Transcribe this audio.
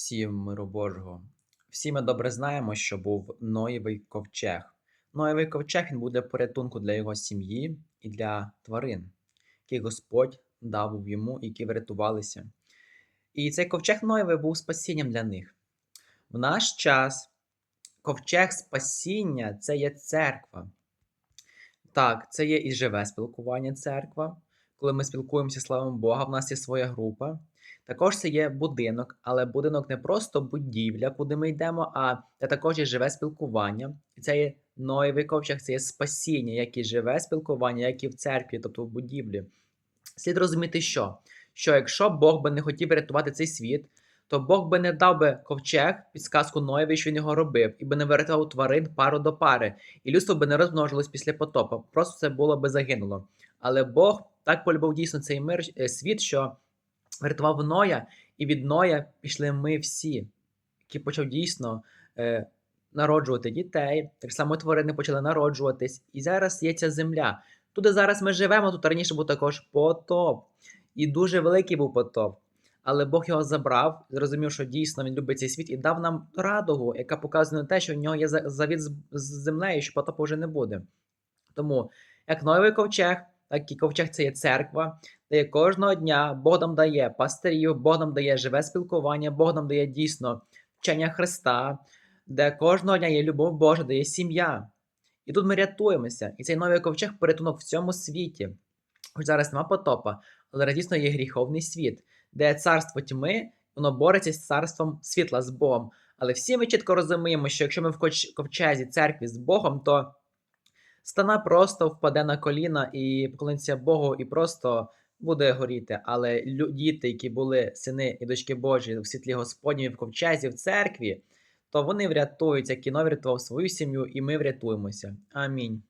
Всім миру Божого. Всі ми добре знаємо, що був Ноєвий ковчег. Ноєвий ковчег він буде порятунку для його сім'ї і для тварин, який Господь дав йому, які врятувалися. І цей ковчег Ноєвий був спасінням для них. В наш час ковчег спасіння це є церква. Так, це є і живе спілкування церква. Коли ми спілкуємося, славом Бога, в нас є своя група. Також це є будинок, але будинок не просто будівля, куди ми йдемо, а це також є живе спілкування. І це є Ноєвий ковчег, це є спасіння, як і живе спілкування, як і в церкві, тобто в будівлі. Слід розуміти, що? Що якщо Бог би не хотів рятувати цей світ, то Бог би не дав би ковчег підсказку Ноєві, що він його робив, і би не врятував тварин пару до пари, і людство би не розмножилось після потопа. Просто це було би загинуло. Але Бог так полюбив дійсно цей мир е, світ, що врятував Ноя, і від Ноя пішли ми всі, які почав дійсно е, народжувати дітей. Так само тварини почали народжуватись. І зараз є ця земля. Туди зараз ми живемо, тут раніше був також потоп. І дуже великий був потоп. Але Бог його забрав, зрозумів, що дійсно він любить цей світ, і дав нам радугу, яка показує на те, що в нього є завіт з землею, що потопу вже не буде. Тому, як новий ковчег, так і ковчег це є церква, де кожного дня Бог нам дає пастирів, Бог нам дає живе спілкування, Бог нам дає дійсно вчення Христа, де кожного дня є любов Божа, де є сім'я. І тут ми рятуємося. І цей новий ковчег порятунок в цьому світі. Хоч зараз нема потопа, але дійсно є гріховний світ, де царство тьми, воно бореться з царством світла з Богом. Але всі ми чітко розуміємо, що якщо ми в ковчезі церкві з Богом, то стана просто впаде на коліна і поклониться Богу, і просто буде горіти. Але діти, які були сини і дочки Божі в світлі Господні в ковчезі в церкві, то вони врятуються, як Кіно врятував свою сім'ю, і ми врятуємося. Амінь.